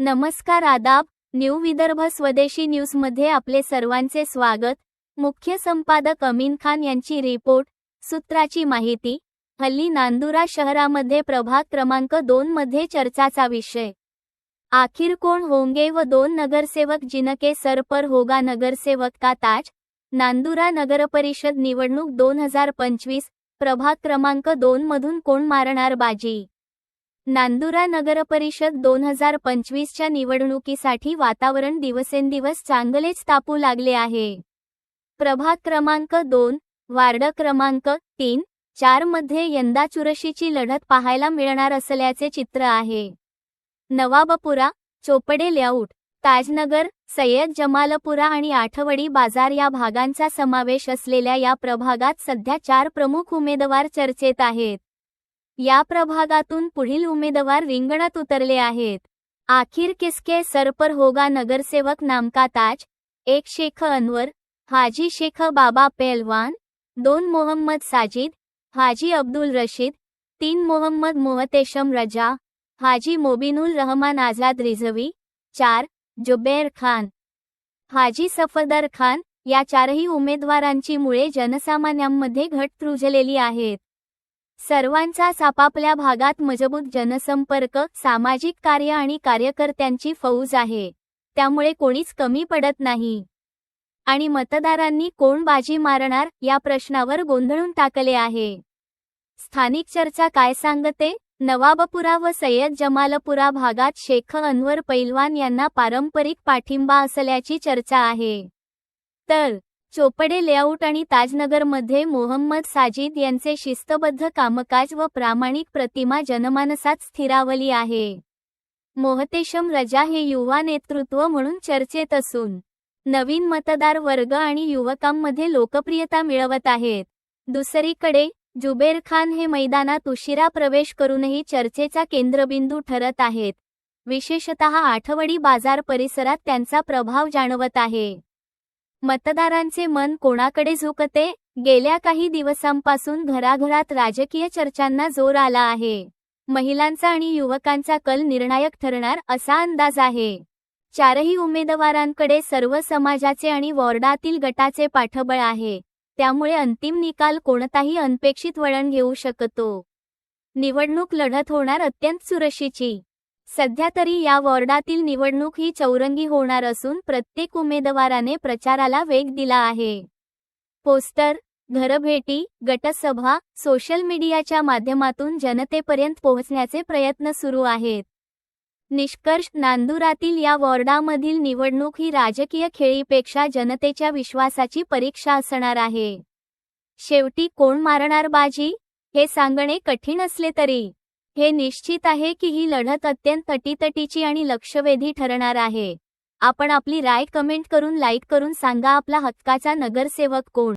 नमस्कार आदाब न्यू विदर्भ स्वदेशी न्यूजमध्ये आपले सर्वांचे स्वागत. मुख्य संपादक अमीन खान यांची रिपोर्ट सूत्राची माहिती. हल्ली नांदुरा शहरामध्ये प्रभाग क्रमांक दोन मध्ये चर्चाचा विषय. आखिर कोण होंगे व दोन नगरसेवक जिनके सर पर होगा नगरसेवक का ताज? नांदुरा नगरपरिषद निवडणूक दोन हजार पंचवीस प्रभाग क्रमांक दोन मधून कोण मारणार बाजी? नांदुरा नगरपरिषद दोन हजार पंचवीसच्या निवडणुकीसाठी वातावरण दिवसेंदिवस चांगलेच तापू लागले आहे. प्रभाग क्रमांक दोन वार्ड क्रमांक तीन चारमध्ये यंदा चुरशीची लढत पाहायला मिळणार असल्याचे चित्र आहे. नवाबपुरा चोपडे लेआउट ताजनगर सय्यद जमालपुरा आणि आठवडी बाजार या भागांचा समावेश असलेल्या या प्रभागात सध्या चार प्रमुख उमेदवार चर्चेत आहेत. या प्रभागातून पुढील उमेदवार रिंगणात उतरले आहेत. आखिर किसके सर पर होगा नगरसेवक नामका ताज एक शेख अनवर हाजी शेख बाबा पेलवान दोन मोहम्मद साजिद हाजी अब्दुल रशीद तीन मोहम्मद मोहतेशम रजा हाजी मोबिनुल रहमान आझाद रिझवी चार जुबेर खान. हाजी सफदर खान या चारही उमेदवारांची मुळे जनसामान्यांमध्ये घट त्रुजलेली आहेत. सर्वांचाच आपापल्या भागात मजबूत जनसंपर्क सामाजिक कार्य आणि कार्यकर्त्यांची फौज आहे. त्यामुळे कोणीच कमी पडत नाही. आणि मतदारांनी कोण बाजी मारणार या प्रश्नावर गोंधळून टाकले आहे. स्थानिक चर्चा काय सांगते? नवाबपुरा व सय्यद जमालपुरा भागात शेख अनवर पैलवान यांना पारंपरिक पाठिंबा असल्याची चर्चा आहे. तर चोपडे लेआउट आणि ताजनगरमध्ये मोहम्मद साजिद यांचे शिस्तबद्ध कामकाज व प्रामाणिक प्रतिमा जनमानसात स्थिरावली आहे. मोहतेशम रजा हे युवा नेतृत्व म्हणून चर्चेत असून नवीन मतदार वर्ग आणि युवकांमध्ये लोकप्रियता मिळवत आहेत. दुसरीकडे जुबेर खान हे मैदानात उशिरा प्रवेश करूनही चर्चेचा केंद्रबिंदू ठरत आहेत. विशेषतः आठवडी बाजार परिसरात त्यांचा प्रभाव जाणवत आहे. मतदारांचे मन कोणाकडे झुकते? गेल्या काही दिवसांपासून घराघरात राजकीय चर्चांना जोर आला आहे. महिलांचा आणि युवकांचा कल निर्णायक ठरणार असा अंदाज आहे. चारही उमेदवारांकडे सर्व समाजाचे आणि वॉर्डातील गटाचे पाठबळ आहे. त्यामुळे अंतिम निकाल कोणताही अनपेक्षित वळण घेऊ शकतो. निवडणूक लढत होणार अत्यंत सुरक्षेची सध्या तरी या वॉर्डातील निवडणूक ही चौरंगी होणार असून प्रत्येक उमेदवाराने प्रचाराला वेग दिला आहे. पोस्टर घरभेटी गटसभा सोशल मीडियाच्या माध्यमातून जनतेपर्यंत पोहोचण्याचे प्रयत्न सुरू आहेत. निष्कर्ष नांदुरातील या वॉर्डामधील निवडणूक ही राजकीय खेळीपेक्षा जनतेच्या विश्वासाची परीक्षा असणार आहे. शेवटी कोण मारणार बाजी? हे सांगणे कठीण असले तरी. हे निश्चित आहे की ही लढत अत्यंत तटीतटीची आणि लक्षवेधी ठरणार आहे. आपण आपली राय कमेंट करून लाईक करून सांगा आपला हक्काचा नगरसेवक कोण?